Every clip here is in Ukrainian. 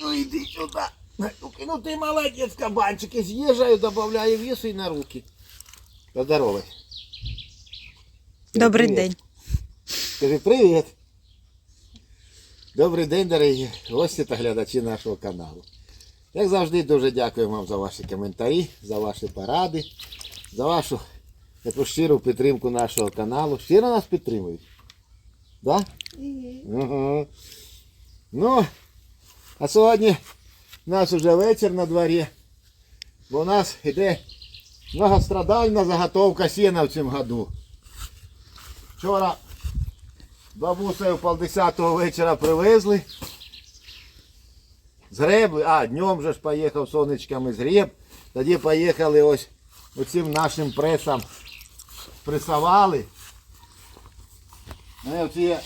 Ну иди сюда. Ну ты молодец, кабанчик. И съезжаю, добавляю весу и на руки. Поздоровай. Добрий Привіт. день. Скажи привіт. Добрий день, дорогі гості та глядачі нашого каналу. Як завжди, дуже дякую вам за ваші коментарі, за ваші поради, за вашу таку щиру підтримку нашого каналу. Щиро нас підтримують. Да? Угу. Ну, а сьогодні у нас вже вечір на дворі, бо у нас йде многострадальна заготовка сіна в цьому году. Вчора бабусею полдесятого вечора привезли. Згребли, а, днем же ж поїхав сонечками згреб. Тоді поїхали ось оцим нашим пресом пресували. Оці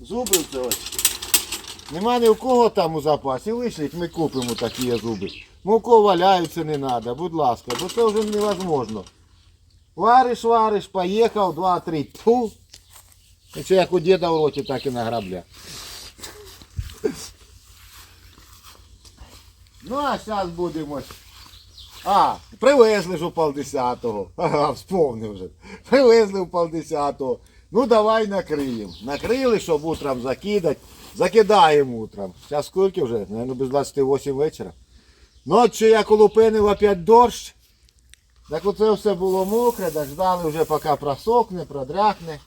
зуби це ось. Нема ні у кого там у запасі. Вишліть, ми купимо такі зуби. Ну, у кого валяються не треба, будь ласка, бо це вже невозможно. Вариш, вариш, поїхав, два-три, тьфу. Це як у діда в роті, так і на грабля. Ну, а зараз будемо. А, привезли ж у полдесятого. Ага, вспомнив вже. Привезли у полдесятого. Ну давай накриємо. Накрили, щоб утром закидати. Закидаємо утром. Зараз скільки вже? Наверно, без 28 вечора. Ночі я колупинив опять дощ. Так оце все було мокре, так ждали вже поки просохне, продряхне.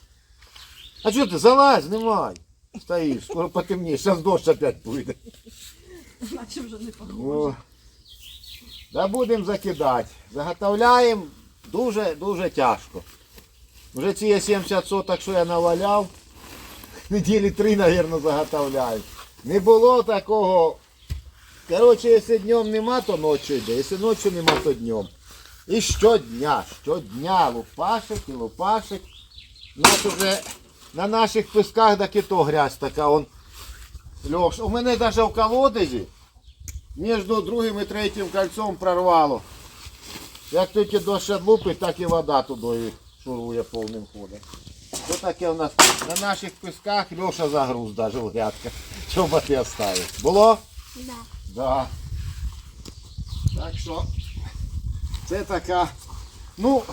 А що ти, залазь, немає. Стоїш, скоро потемніє, зараз дощ опять піде. Наче вже не Ну, да будемо закидати. Заготовляємо дуже-дуже тяжко. Вже ці 70 соток, що я наваляв, неділі три, мабуть, заготовляю. Не було такого. Коротше, якщо днем нема, то ночі йде. Якщо ночі нема, то днем. І щодня, щодня лупашик і лупашик. У нас уже на наших песках так і то грязь така. Он, Льош, у мене навіть в колодязі між другим і третім кольцом прорвало. Як тільки дощ лупить, так і вода туди шурує повним ходом. Що таке у нас на наших песках Льоша загруз навіть в грядках. Чоботи оставив. Було? Да. Да. Так що це така. Ну,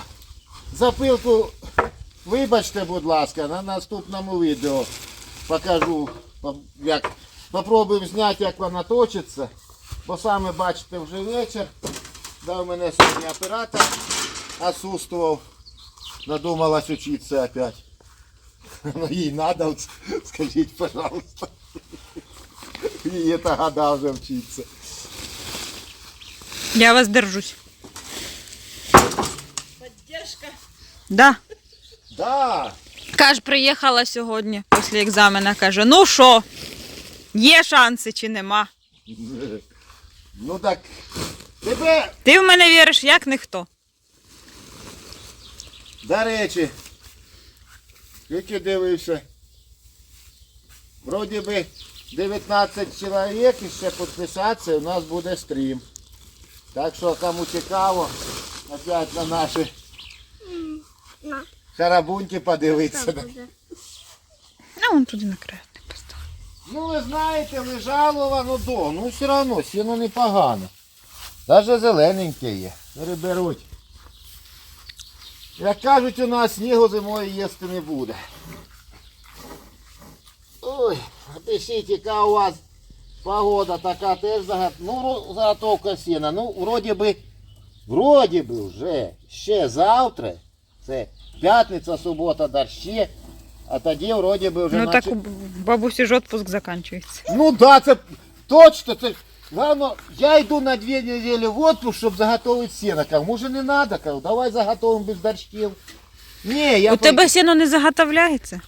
запилку, вибачте, будь ласка, на наступному відео покажу, по- як попробуємо зняти, як вона точиться. Бо саме бачите вже вечір. Да, у мене сьогодні оператор отсутствував. Надумалась учиться опять. Ну їй надо, от скажіть, пожалуйста. Їй это года вже вчиться. Я вас держусь. Поддержка. Да. Да. Каже, приїхала сьогодні після екзамена. Каже, ну що, є шанси чи нема? Ну так, тебе, Ти в мене віриш, як ніхто. До речі, тільки дивився. Вроді би 19 чоловік і ще підписатися, у нас буде стрім. Так що кому цікаво, опять на наші На. харабуньки подивитися. Ну, вон туди накрив. Ну ви знаєте, лежало воно до, ну все одно, сіно непогано. Навіть зелененьке є. Переберуть. Як кажуть, у нас снігу зимою їсти не буде. Ой, пишіть, яка у вас погода така теж загад... ну, заготовка сіна. Ну, вроді би, вроді би вже ще завтра, це п'ятниця, субота, дощі, а тоді вроді би вже Ну так у бабусі ж отпуск закінчується. Ну да, це точно. Це, главное, я йду на дві неділі в отпуск, щоб заготовити сіно. Кажу, може не треба, кажу, давай заготовимо без дощів. Ні, я У тебе сіно не заготовляється?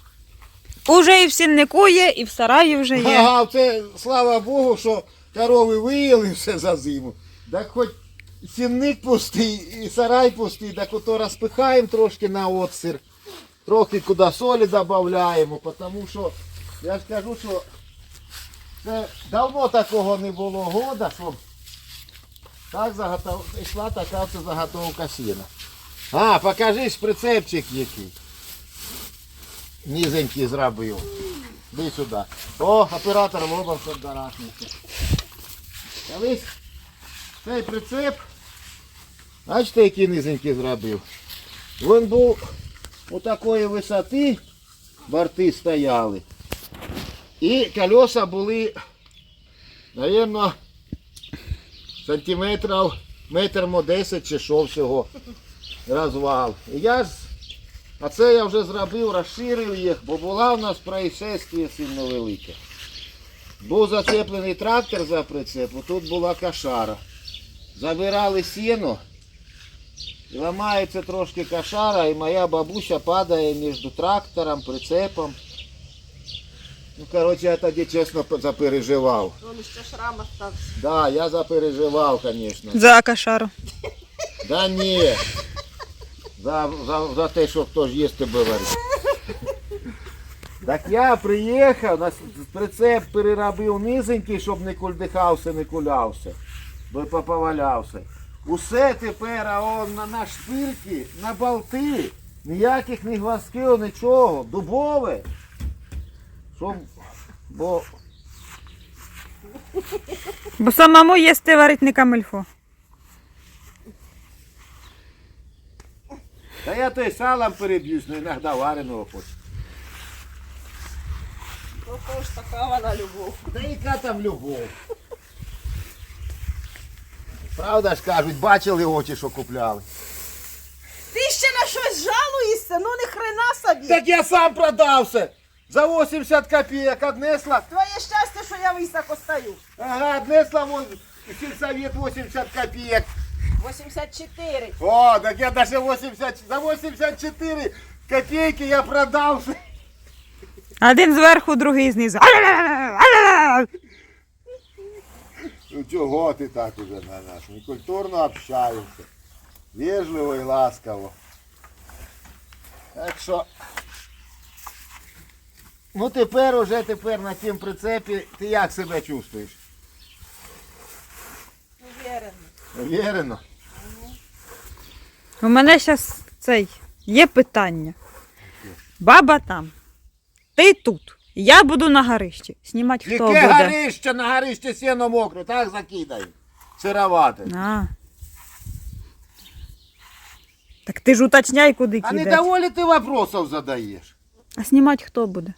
Уже і в сіннику є, і в сараї вже є. Ага, це слава Богу, що корови виїли все за зиму. Так хоч сінник пустий і сарай пустий, так ото розпихаємо трошки на отсир. Трохи куди солі додаємо, тому що я ж кажу, що це давно такого не було года, щоб так заготов... йшла така це заготовка сіна. А, покажи прицепчик який. Низенький зробив. Іди сюди. О, оператор лобом поддарахнувся. Колись цей прицеп, бачите, який низенький зробив. Він був у такої висоти, борти стояли. І колеса були, мабуть, сантиметрів метр мо 10 чи що всього розвал. І я ж, а це я вже зробив, розширив їх, бо була у нас происшествие сильно велике. Був зацеплений трактор за прицепу, тут була кошара. Забирали сіно, і ламається трошки кошара, і моя бабуся падає між трактором, прицепом. Ну, коротше, я тоді чесно запереживав. Он ще шрам остався. Да, я запереживав, звісно. За кошару. Да ні. За, за, за те, що хто ж їсти варив. Так я приїхав, на прицеп переробив низенький, щоб не кульдихався, не кулявся, бо поповалявся. Усе тепер а он на, на шпильки, на болти, ніяких ні гвоздків, нічого, дубове. Щоб, бо Бо самому їсти варить не камильфо. Та я той салом переб'юсь, но іноді вареного хочу. Ну то ж така вона любов. Та яка там любов? Правда ж кажуть, бачили очі, що купляли. Ти ще на щось жалуєшся? Ну не хрена собі. Так я сам продався. За 80 копійок однесла. Твоє щастя, що я високо стою. Ага, однесла вон сельсовет 80 копійок. 84. О, так я даже 80, за 84 копійки я продався. Один зверху, другий знизу. Ну чого ти так уже на нас? Некультурно общаєшся. Вежливо і ласково. Так що. Ну тепер уже тепер на тім прицепі ти як себе чувствуєш? Уверенно. Уверено? У мене зараз цей є питання. Баба там. Ти тут. Я буду на горищі. Знімати хто Яке буде. горище на горище сіно мокре, так закидай. Сировате. А. Так ти ж уточняй, куди А не кидати. доволі ти вопросов задаєш. А знімати хто буде?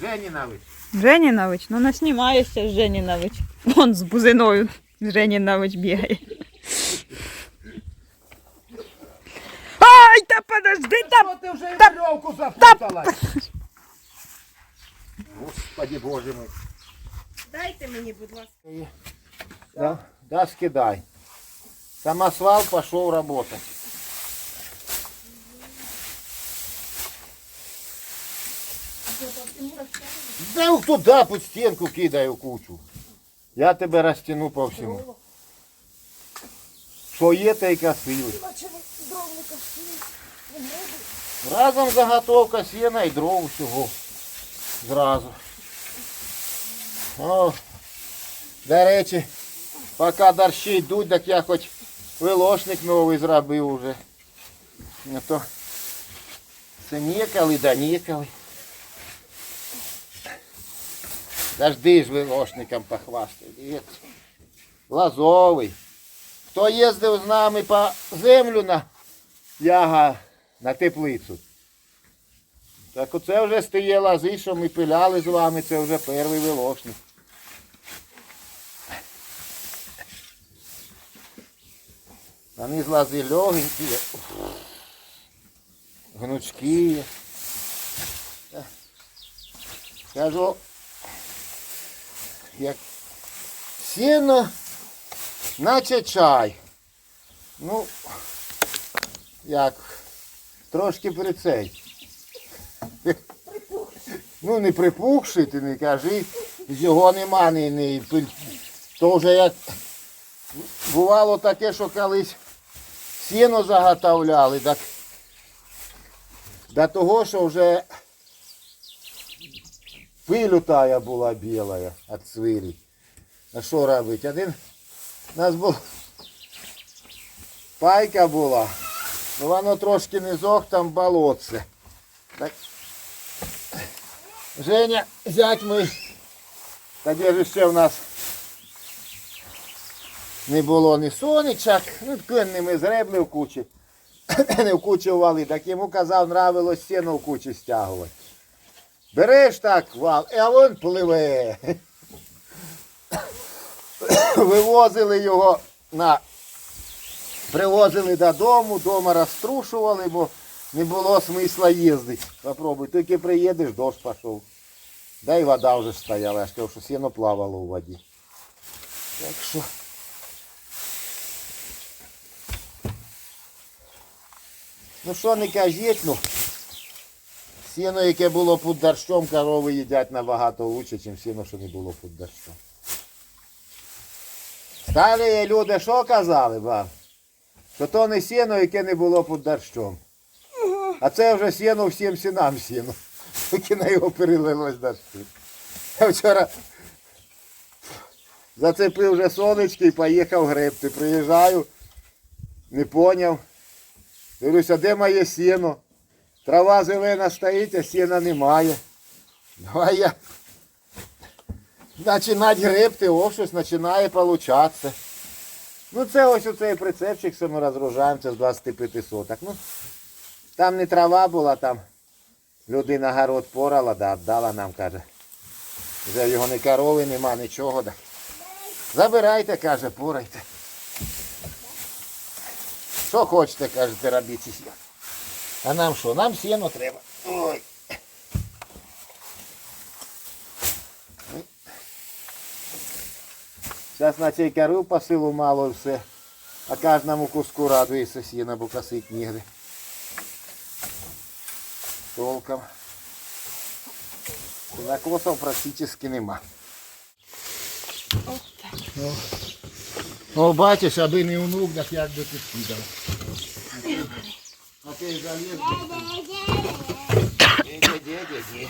Женінович. Женінович, ну не знімаєшся Женінович. Вон з бузиною Женінович бігає. Ай, та подожди, та Що ти вже і веревку запуталась? Господи боже мой. Дайте мені, будь ласка. Да, да, скидай. Самосвал пошел работать. Да вот туда под стенку кидаю кучу. Я тебе растяну по всему. Що є, те й косили. Разом заготовка сіна і дров всього. Зразу. До речі, поки дощі йдуть, так я хоч вилошник новий зробив уже. А то це ніколи, да ніколи. Дожди ж вилошником похвастай. Дивіться. Лазовий. Хто їздив з нами по землю на яга на теплицю? Так оце вже тієї лази, що ми пиляли з вами, це вже перший вилошник. Вони з лази легенькі, гнучкі. Кажу, як сіно, наче чай. Ну, як, трошки при цей. Ну, не припухший, ти не кажи, його нема, ні, пиль- то вже як бувало таке, що колись сіно заготовляли, так до того, що вже пилю тая була біла від свирі. А що робити? Один у нас був пайка була, ну воно трошки низок, там болотце. Так. Женя, зять мій, тоді ж ще в нас не було ні сонечок, ну кінь ми зребли в кучі. не в кучі вали, так йому казав, нравилось сіно в кучі стягувати. Береш так вал, а він пливе. Вивозили його на. Привозили додому, дома розтрушували, бо не було смисла їздити. Попробуй, тільки приїдеш, дощ пішов. Да і вода вже стояла, я ж що сіно плавало у воді. Так що. Ну що не кажіть, ну. Сіно, яке було під дощом, корови їдять набагато краще, ніж сіно, що не було під дощом. Старі люди що казали, баб? Що то не сіно, яке не було під дощом. А це вже сіно всім сінам сіно. Тільки на його перелилось дощу. Я вчора зацепив вже сонечки і поїхав гребти. Приїжджаю, не поняв. Дивлюся, де моє сіно? Трава зелена стоїть, а сіна немає. Давай я починати гребти, о, щось починає получатися. Ну це ось оцей прицепчик, що ми розгружаємо, з 25 соток. Ну, там не трава була, там людина город порала, да, дала нам, каже. Вже його ні корови, нема, нічого. Да. Забирайте, каже, порайте. Що хочете, кажете, робіть. А нам що? Нам сіно треба. Ой. Зараз на цій корів по силу мало і все. А кожному куску радується сіна, бо косить нігде. Толком. Накосов практично нема. Ну, О, бачиш, аби не внук, так як би ти скидав. А ти заліз. Де, де, де, де.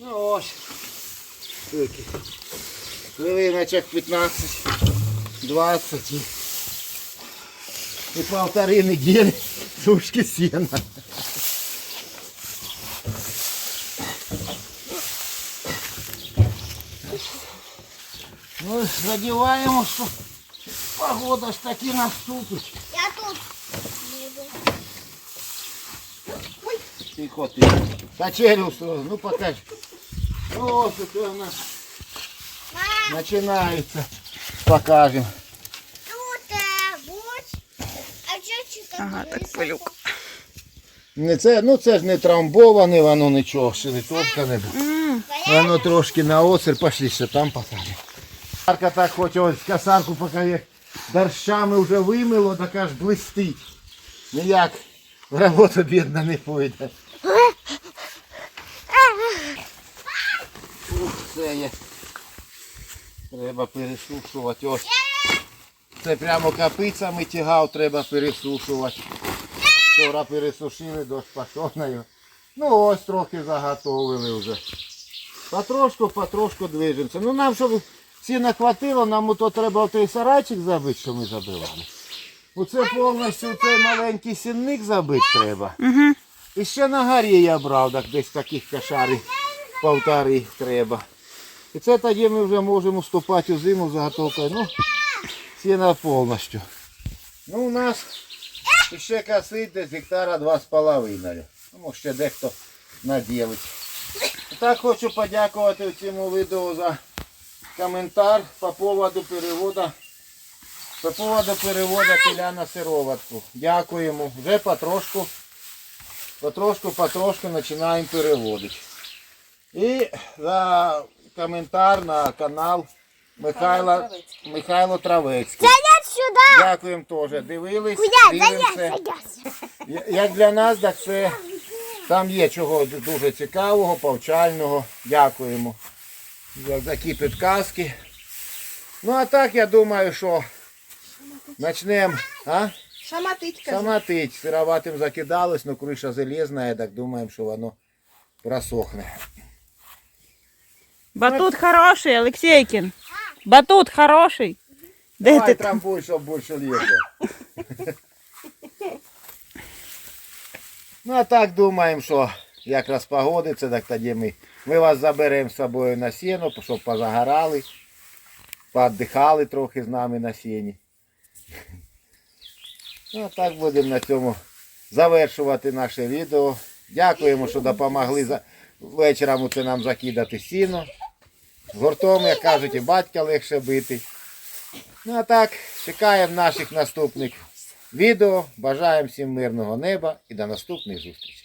Ну ось. Скільки. Хвилиночок 15, 20 і, і полтори неділі сушки сіна. Ну, сподіваємо, що погода ж таки наступить. Тихо, тихо. Качелю, сразу, ну покажи. Ну, ось це у нас починається. Покажемо. Тут е, будь. А що? Ага, так пилюк. Не це, ну це ж не трамбоване, воно нічого, ще не топкане. буде. Воно трошки на оцель, пошли ще там посадимо. Марка так хоче ось касанку, поки як дощами вже вимило, так аж блистить. Ніяк в роботу бідна не пойде. Ух, є. Треба пересушувати. Ось. Це прямо капицями тягав, треба пересушувати. Вчора пересушили до шпашоною. Ну ось трохи заготовили вже. Потрошку, потрошку движемося. Ну нам, щоб сіна хватило, нам ото треба той сарайчик забити, що ми забивали. Оце повністю цей маленький сінник забити треба. Угу. І ще на горі я брав, так десь таких кошарів полтори треба. І це тоді ми вже можемо вступати у зиму заготовкою. Ну, сіна повністю. Ну, у нас ще косить десь гектара два з половиною. Ну, ще дехто наділить. Так хочу подякувати цьому відео за коментар по поводу переводу. По поводу переводу теля на сироватку. Дякуємо. Вже потрошку, потрошку, потрошку починаємо переводити. І за коментар на канал Михайла, Михайло Травецький. Сюди. Дякуємо теж. Дивились, Куди? дивимося. Я- Як для нас, так це там є чого дуже цікавого, повчального. Дякуємо за такі підказки. Ну а так я думаю, що почнемо. А? Шаматить, кажу. Самотить. Сироватим закидалось, но криша залізна, я так думаємо, що воно просохне. Батут хороший, Олексійкін. Батут хороший. Де Давай ти? трамбуй, щоб більше лізло. ну а так думаємо, що як розпогодиться, так тоді ми, ми вас заберемо з собою на сіно, щоб позагорали. поотдихали трохи з нами на сіні. Ну, а так будемо на цьому завершувати наше відео. Дякуємо, що допомогли за... вечором це нам закидати сіно. Гуртом, як кажуть, і батька легше бити. Ну а так, чекаємо наших наступних відео. Бажаємо всім мирного неба і до наступних зустрічей.